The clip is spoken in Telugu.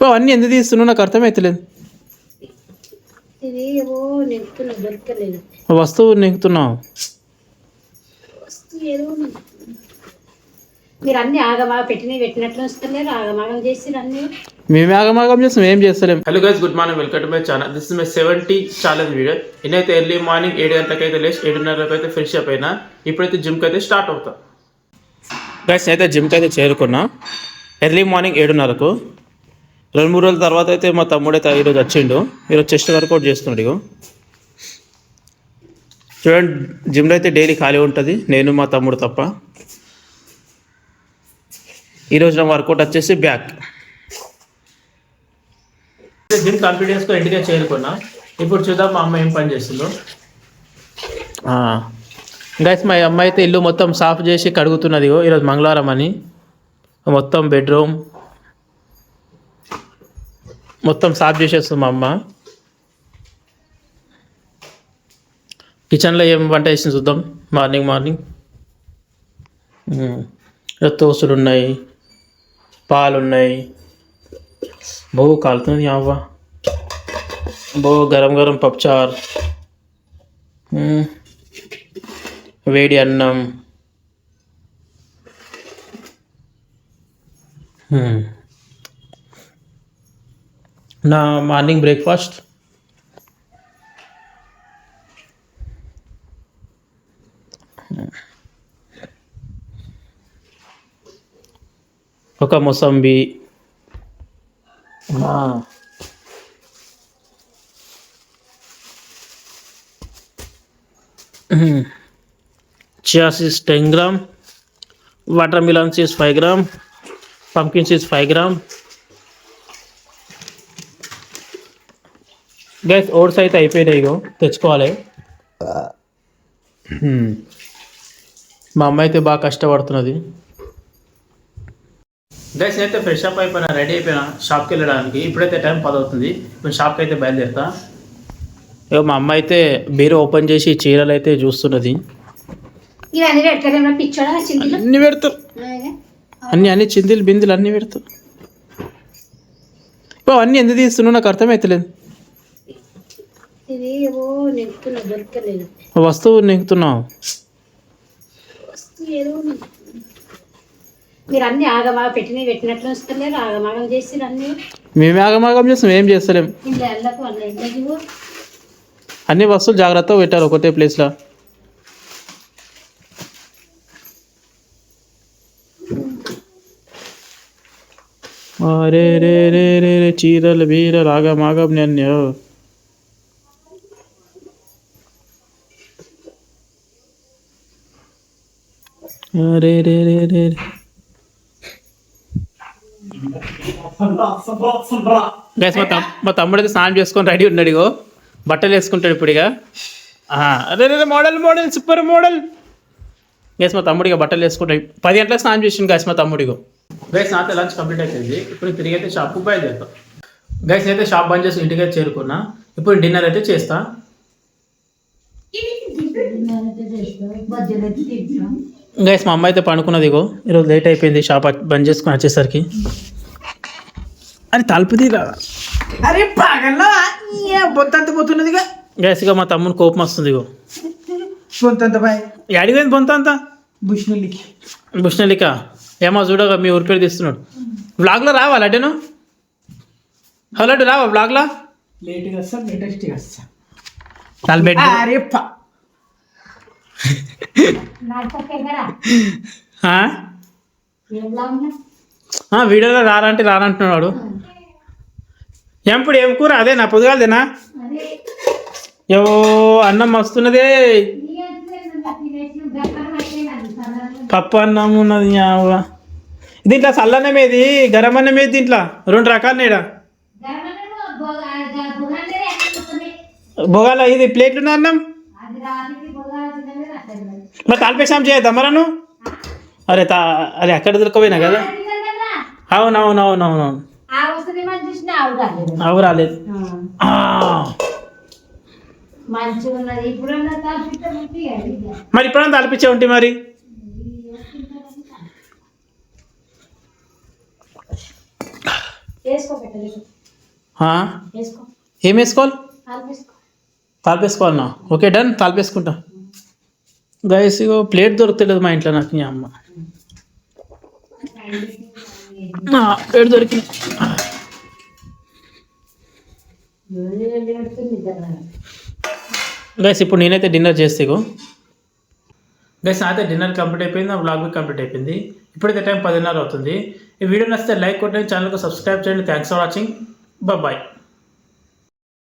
బావ అన్నీ ఎందుకు తీస్తున్నావు? నాకు అర్థమవుతలేదు వస్తువు నెక్కుతున్నావు. మీరు అన్ని ఆగమాగ పెట్టినవి పెట్టినట్లు వస్తలేరు ఆగమాగం చేసి అన్ని. మేము ఆగమాగం చేస్తాం ఏం చేస్తలేం. Hello guys good morning welcome to my channel this is my seventy challenge video నేనైతే ఎర్లీ మార్నింగ్ ఏడు గంటలకు అయితే లేచి ఏడున్నరకు అయితే ఫ్రెష్ అప్ అయినా ఇప్పుడైతే జిమ్కి అయితే స్టార్ట్ అవుతా. గైస్ అయితే జిమ్కి అయితే చేరుకున్నా. Early morning ఏడున్నరకు. రెండు మూడు రోజుల తర్వాత అయితే మా తమ్ముడు అయితే ఈరోజు వచ్చిండు. ఈరోజు చెస్ట్ వర్కౌట్ చేస్తున్నాడు ఇగో. చూడండి జిమ్లో అయితే డైలీ ఖాళీ ఉంటుంది. నేను మా తమ్ముడు తప్ప. ఈరోజు నా వర్కౌట్ వచ్చేసి బ్యాక్ జిమ్ కంప్లీట్ చేసుకొని ఇంటికే చేరుకున్నా. ఇప్పుడు చూద్దాం మా అమ్మ ఏం పని చేస్తుందో. గైస్ మా అమ్మ అయితే ఇల్లు మొత్తం సాఫ్ చేసి కడుగుతున్నది ఇగో. ఈరోజు మంగళవారం అని. మొత్తం బెడ్రూమ్ మొత్తం సాఫ్ చేసేస్తుంది మా అమ్మ. కిచెన్లో ఏం వంట వేసింది చూద్దాం. మార్నింగ్ మార్నింగ్ తోసులు ఉన్నాయి పాలు ఉన్నాయి. బో కాలుతుంది అవ్వ. బో గరం గరం పప్పుచారు. Hmm. వేడి అన్నం. Hmm. మ్మ్. నా మార్నింగ్ బ్రేక్ఫాస్ట్ ఒక మొసంబి ఆ. Chia seeds ten gram watermelon seeds five gram pumpkin seeds five guys oats అయితే అయిపోయినాయి ఇగో తెచ్చుకోవాలి. Hmm. మా అమ్మ అయితే బాగా కష్టపడుతున్నది. గైస్ అయితే ఫ్రెష్ అప్ అయిపోయినా రెడీ అయిపోయినా షాప్కి వెళ్ళడానికి. ఇప్పుడైతే టైం పది అవుతుంది. ఇప్పుడు షాప్కి అయితే బయలుదేరుతా. ఇక మా అమ్మ అయితే బీరు ఓపెన్ చేసి చీరలు అయితే చూస్తున్నది. అన్ని పెడతారు? అన్ని అన్ని చిందిలు బిందులు అన్ని పెడతారు. అన్ని ఎందుకు తీస్తున్నావు? నాకు అర్థమవుతలేదు ఇది ఏమో నెక్కుతున్నా దొరకలేదు. వస్తువు నెక్కుతున్నావు వస్తూ ఏదో ఉంది. మీరు అన్ని ఆగమాగ పెట్టినవి పెట్టినట్లు వస్తలేరు ఆగమాగం చేసి అన్ని. మేము ఆగమాగం చేస్తాం ఏం చేస్తలేం. అన్ని వస్తువులు జాగ్రత్తగా పెట్టారు ఒకటే ప్లేస్లో. రే రే రే రే చీరలు బీరలు ఆగమాగం నేను రే రే రే రే రే. గైస్ మా తమ్ మా తమ్ముడు అయితే స్నానం చేసుకొని రెడీ ఉన్నాడు ఇగో. బట్టలు వేసుకుంటాడు ఇప్పుడు ఇక అరే రే model model super model. Guys మా తమ్ముడిగా బట్టలు వేసుకుంటాడు. పది గంటలకు స్నానం చేసిండు గైస్ మా తమ్ముడిగో గైస్ నాతో లంచ్ కంప్లీట్ అయిపోయింది. ఇప్పుడు తిరిగి అయితే షాప్కు బయలుదేరుతాం. గైస్ అయితే షాప్ బంద్ చేసి ఇంటికి అయితే చేరుకున్నా. ఇప్పుడు డిన్నర్ అయితే చేస్తా. గైస్ మా అమ్మ అయితే పండుకున్నది ఇగో. ఈరోజు లేట్ అయిపోయింది షాప్ బంద్ చేసుకొని వచ్చేసరికి. అని తలుపు తీరా అరే పగల బొత్తంత పోతున్నదిగా గైస్ ఇక మా తమ్ముని కోపం వస్తుంది ఇగో. బొంతంత బాయ్. అడిగింది బొంత అంతా బుష్నులికి బుష్ణలిక ఏమో చూడగా మీ ఊరి పేరు తీస్తున్నాడు. బ్లాగ్లో రావాలి అడ్డేను హలో అడ్డు రావా బ్లాగ్లో లేట్గా వస్తా లేటెస్ట్గా వస్తా. అరే వీడియోలో రారంటే రారంటున్నాడు ఎప్పుడు ఏం కూర? అదే నా పొద్దుగాలదేనా? ఏవో అన్నం వస్తున్నదే పప్పు అన్నం ఉన్నది. దీంట్లో చల్లన్నం ఏది? గరం అన్నం ఏది దీంట్లో? రెండు రకాలు నేడ బొగాల ఇది ప్లేట్లు అన్నం? మరి తాల్పేషాం చేయద్దా మరను అరే తా అరే అక్కడ దొరకపోయినా కదా? అవునవునవునవును ఆ వస్తుంది మనం చూసిన ఆవు రాలేదు అవు రాలేదు మరి ఇప్పుడంతా తలపించే ఉంటే మరి? ఏం వేసుకోవాలి? తాల్పేసుకోవాలన్నా ఓకే డన్. తాల్పేసుకుంటా. గైస్ ఇగో ప్లేట్ దొరుకుతలేదు మా ఇంట్లో నాకు మీ అమ్మ. ప్లేట్ దొరికింది. గైస్ ఇప్పుడు నేనైతే డిన్నర్ చేస్తే ఇగో. గైస్ నాకైతే డిన్నర్ కంప్లీట్ అయిపోయింది నా బ్లాగ్ కంప్లీట్ అయిపోయింది. ఇప్పుడైతే టైం పదిన్నర అవుతుంది. ఈ వీడియో నచ్చితే లైక్ కొట్టండి ఛానల్కి సబ్స్క్రైబ్ చేయండి. Thanks for watching bye